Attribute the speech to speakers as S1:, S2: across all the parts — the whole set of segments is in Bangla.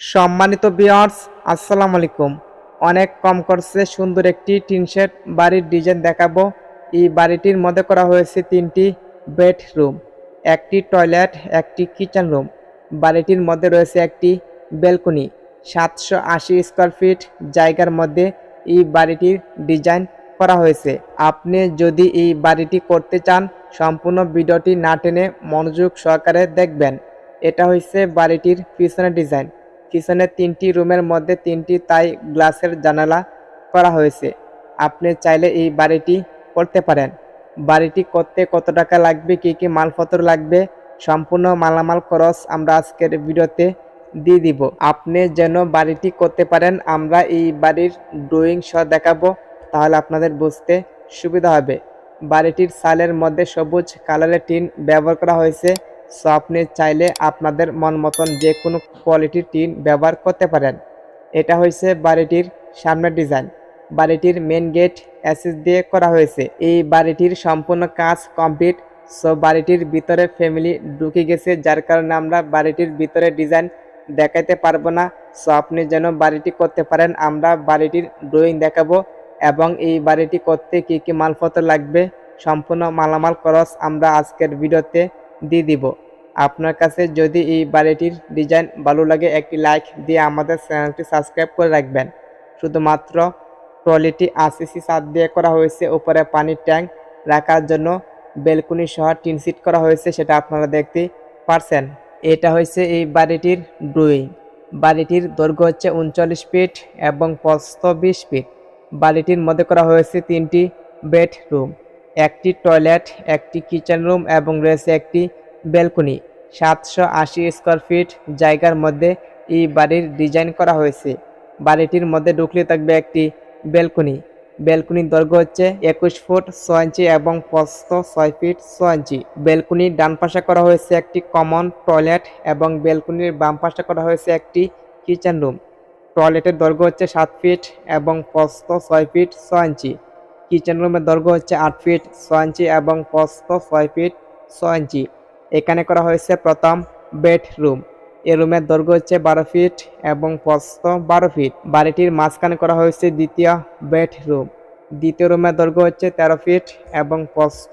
S1: সম্মানিত বিয়ার্স আসসালামু আলাইকুম। অনেক কম খরচে সুন্দর একটি টিন শেড বাড়ির ডিজাইন দেখাবো। এই বাড়িটির মধ্যে করা হয়েছে তিনটি বেডরুম একটি টয়লেট একটি কিচেন রুম বাড়িটির মধ্যে রয়েছে একটি ব্যালকনি সাতশো আশি স্কোয়ার ফিট জায়গার মধ্যে এই বাড়িটির ডিজাইন করা হয়েছে। আপনি যদি এই বাড়িটি করতে চান, সম্পূর্ণ ভিডিওটি না টেনে মনোযোগ সহকারে দেখবেন। এটা হচ্ছে বাড়িটির পিছনের ডিজাইন কিচেনের তিনটি রুমের মধ্যে তিনটি তাই গ্লাসের জানালা করা হয়েছে। আপনি চাইলে এই বাড়িটি করতে পারেন। বাড়িটি করতে কত টাকা লাগবে, কি কি মালপত্র লাগবে, সম্পূর্ণ মালামাল খরচ আমরা আজকের ভিডিওতে দিয়ে দিব। আপনি যেন বাড়িটি করতে পারেন, আমরা এই বাড়ির ড্রয়িং সহ দেখাবো, তাহলে আপনাদের বুঝতে সুবিধা হবে। বাড়িটির সালের মধ্যে সবুজ কালারের টিন ব্যবহার করা হয়েছে। সো আপনি চাইলে আপনাদের মন মতন যে কোনো কোয়ালিটির টিন ব্যবহার করতে পারেন। এটা হয়েছে বাড়িটির সামনের ডিজাইন বাড়িটির মেন গেট অ্যাসেস দিয়ে করা হয়েছে। এই বাড়িটির সম্পূর্ণ কাজ কমপ্লিট সো বাড়িটির ভিতরে ফ্যামিলি ঢুকে গেছে, যার কারণে আমরা বাড়িটির ভিতরে ডিজাইন দেখাতে পারব না। সো আপনি যেন বাড়িটি করতে পারেন, আমরা বাড়িটির ড্রয়িং দেখাবো এবং এই বাড়িটি করতে কি কি মালপত্র লাগবে, সম্পূর্ণ মালামাল খরচ আমরা আজকের ভিডিওতে দিয়ে দিব। আপনার কাছে যদি এই বাড়িটির ডিজাইন ভালো লাগে, একটি লাইক দিয়ে আমাদের চ্যানেলটি সাবস্ক্রাইব করে রাখবেন। শুধুমাত্র ট্রলিটি আশিসি সাত দিয়ে করা হয়েছে, উপরে পানির ট্যাঙ্ক রাখার জন্য বেলকুনি সহ টিন সিট করা হয়েছে, সেটা আপনারা দেখতে পারছেন। এটা হয়েছে এই বাড়িটির ড্রয়িং। বাড়িটির দৈর্ঘ্য হচ্ছে উনচল্লিশ ফিট এবং প্রস্থ বিশ ফিট। বাড়িটির মধ্যে করা হয়েছে তিনটি বেডরুম। একটি টয়লেট, একটি কিচেন রুম এবং রয়েছে একটি ব্যালকনি। সাতশো আশি স্কোয়ার ফিট জায়গার মধ্যে এই বাড়ির ডিজাইন করা হয়েছে। বাড়িটির মধ্যে ঢুকলে থাকবে একটি ব্যালকনি। ব্যালকনির দৈর্ঘ্য হচ্ছে একুশ ফুট ছয় ইঞ্চি এবং প্রস্থ ছয় ফিট ছয় ইঞ্চি। ব্যালকনির ডান পাশে করা হয়েছে একটি কমন টয়লেট এবং ব্যালকনির বাম পাশে করা হয়েছে একটি কিচেন রুম। টয়লেটের দৈর্ঘ্য হচ্ছে সাত ফিট এবং প্রস্থ ছয় ফিট ছয় ইঞ্চি। কিচেন রুমের দৈর্ঘ্য হচ্ছে আট ফিট ছয় ইঞ্চি এবং প্রস্থ ছয় ফিট ছয় ইঞ্চি। এখানে করা হয়েছে প্রথম বেডরুম এ রুমের দৈর্ঘ্য হচ্ছে বারো ফিট এবং প্রস্থ বারো ফিট বাড়িটির মাঝখানে করা হয়েছে দ্বিতীয় বেডরুম দ্বিতীয় রুমের দৈর্ঘ্য হচ্ছে তেরো ফিট এবং প্রস্থ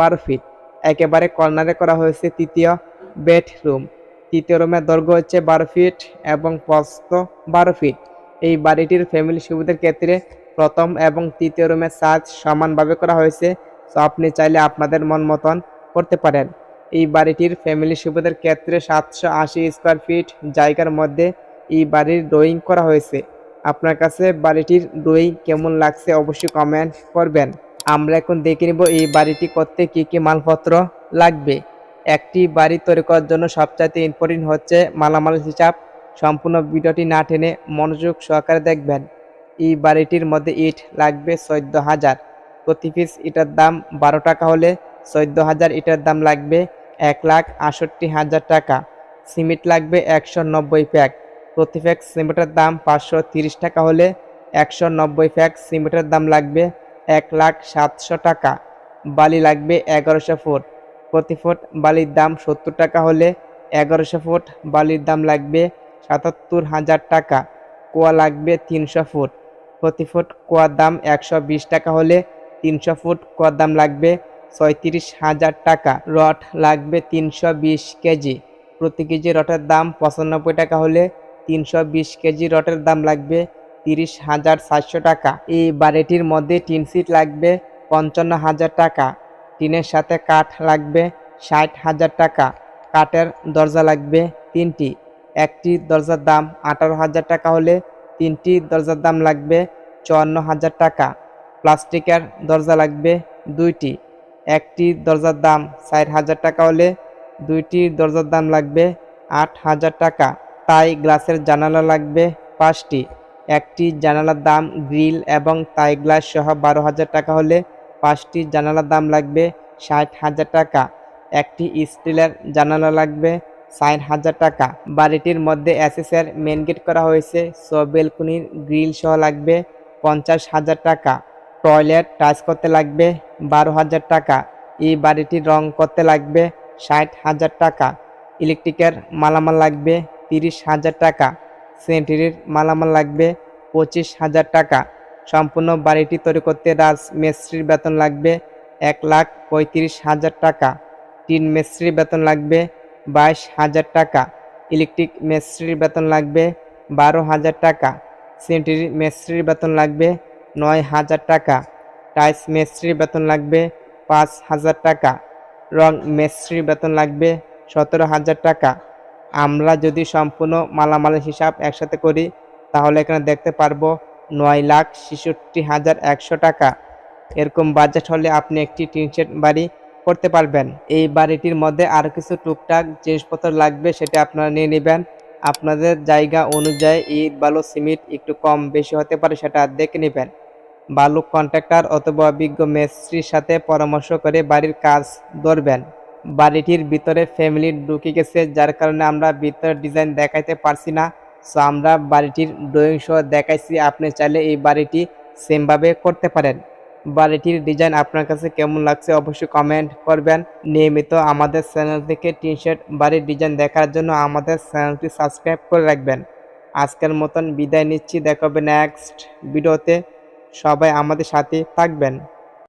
S1: বারো ফিট একেবারে কর্নারে করা হয়েছে তৃতীয় বেডরুম তৃতীয় রুমের দৈর্ঘ্য হচ্ছে বারো ফিট এবং প্রস্থ বারো ফিট এই বাড়িটির ফ্যামিলি সুবিধার ক্ষেত্রে প্রথম এবং তৃতীয় রুমের সাজ সমানভাবে করা হয়েছে তো আপনি চাইলে আপনাদের মন মতন করতে পারেন। এই বাড়িটির ফ্যামিলি সুবিধার ক্ষেত্রে সাতশো আশি স্কোয়ার ফিট জায়গার মধ্যে এই বাড়ির ড্রয়িং করা হয়েছে। আপনার কাছে বাড়িটির ড্রয়িং কেমন লাগছে অবশ্যই কমেন্ট করবেন। আমরা এখন দেখে নিব এই বাড়িটি করতে কি কি মালপত্র লাগবে। একটি বাড়ি তৈরি করার জন্য সবচাইতে ইম্পর্টেন্ট হচ্ছে মালামাল হিসাব। সম্পূর্ণ ভিডিওটি না টেনে মনোযোগ সহকারে দেখবেন। এই বাড়িটির মধ্যে ইট লাগবে চোদ্দ হাজার। প্রতি পিস ইটার দাম বারো টাকা হলে চোদ্দ হাজার ইটার দাম লাগবে এক লাখ আষট্টি হাজার টাকা। সিমেন্ট লাগবে একশো নব্বই প্যাক। প্রতি প্যাক সিমেন্টের দাম পাঁচশো তিরিশ টাকা হলে একশো নব্বই প্যাক সিমেন্টের দাম লাগবে এক লাখ সাতশো টাকা। বালি লাগবে এগারোশো ফুট। প্রতি ফুট বালির দাম সত্তর টাকা হলে এগারোশো ফুট বালির দাম লাগবে সাতাত্তর হাজার টাকা। কোয়া লাগবে তিনশো ফুট। প্রতি ফুট কোয়ার দাম একশো বিশ টাকা হলে তিনশো ফুট কোয়ার দাম লাগবে ছয়ত্রিশ হাজার টাকা। রড লাগবে তিনশো বিশ কেজি। প্রতি কেজি রটের দাম পঁচানব্বই টাকা হলে তিনশো বিশ কেজি রটের দাম লাগবে তিরিশ হাজার সাতশো টাকা। এই বাড়িটির মধ্যে টিন সিট লাগবে পঞ্চান্ন হাজার টাকা। টিনের সাথে কাঠ লাগবে ষাট হাজার টাকা। কাঠের দরজা লাগবে তিনটি। একটি দরজার দাম আঠারো হাজার টাকা হলে তিনটি দরজার দাম লাগবে চুয়ান্ন হাজার টাকা। প্লাস্টিকের দরজা লাগবে দুইটি। একটি দরজার দাম ষাট হাজার টাকা হলে দুইটি দরজার দাম লাগবে আট হাজার টাকা। তাই গ্লাসের জানালা লাগবে পাঁচটি। একটি জানালার দাম গ্রিল এবং তাই গ্লাস সহ বারো হাজার টাকা হলে পাঁচটি জানালার দাম লাগবে ষাট হাজার টাকা। একটি স্টিলের জানালা লাগবে ষাট হাজার টাকা। বাড়িটির মধ্যে অ্যাসেসের মেন গেট করা হয়েছে। সো বেলকুনির গ্রিল সহ লাগবে পঞ্চাশ হাজার টাকা। টয়লেট টাচ করতে লাগবে বারো হাজার টাকা। এই বাড়িটির রং করতে লাগবে ষাট হাজার টাকা। ইলেকট্রিকের মালামাল লাগবে তিরিশ হাজার টাকা। সেন্টিরির মালামাল লাগবে পঁচিশ হাজার টাকা। সম্পূর্ণ বাড়িটি তৈরি করতে রাজ মিস্ত্রির বেতন লাগবে এক লাখ পঁয়ত্রিশ হাজার টাকা। টিন মিস্ত্রির বেতন লাগবে বাইশ হাজার টাকা। ইলেকট্রিক মিস্ত্রির বেতন লাগবে বারো হাজার টাকা। সেন্টিরি মিস্ত্রির বেতন লাগবে নয় হাজার টাকা। টাইস মিস্ত্রির বেতন লাগবে পাঁচ হাজার টাকা। রং মিস্ত্রির বেতন লাগবে সতেরো হাজার টাকা। আমরা যদি সম্পূর্ণ মালামালের হিসাব একসাথে করি, তাহলে এখানে দেখতে পারব নয় লাখ ছেষট্টি হাজার একশো টাকা। এরকম বাজেট হলে আপনি একটি টিন শেড বাড়ি করতে পারবেন। এই বাড়িটির মধ্যে আরও কিছু টুকটাক জিনিসপত্র লাগবে, সেটা আপনারা নিয়ে নেবেন। আপনাদের জায়গা অনুযায়ী ইট, বালু, সিমেন্ট একটু কম বেশি হতে পারে সেটা দেখে নেবেন। বালু কন্ট্রাক্টর অথবা অভিজ্ঞ মিস্ত্রির সাথে পরামর্শ করে বাড়ির কাজ ধরবেন। বাড়িটির ভিতরে ফ্যামিলি ঢুকে গেছে, যার কারণে আমরা ভিতরের ডিজাইন দেখাইতে পারছি না। সো আমরা বাড়িটির ড্রয়িং সহ দেখাইছি, আপনি চাইলে এই বাড়িটি সেমভাবে করতে পারেন। বাড়িটির ডিজাইন আপনার কাছে কেমন লাগছে অবশ্যই কমেন্ট করবেন। নিয়মিত আমাদের চ্যানেল থেকে টি শার্ট বাড়ির ডিজাইন দেখার জন্য আমাদের চ্যানেলটি সাবস্ক্রাইব করে রাখবেন। আজকের মতন বিদায় নিচ্ছি দেখাবে নেক্সট ভিডিওতে সবাই আমাদের সাথে থাকবেন।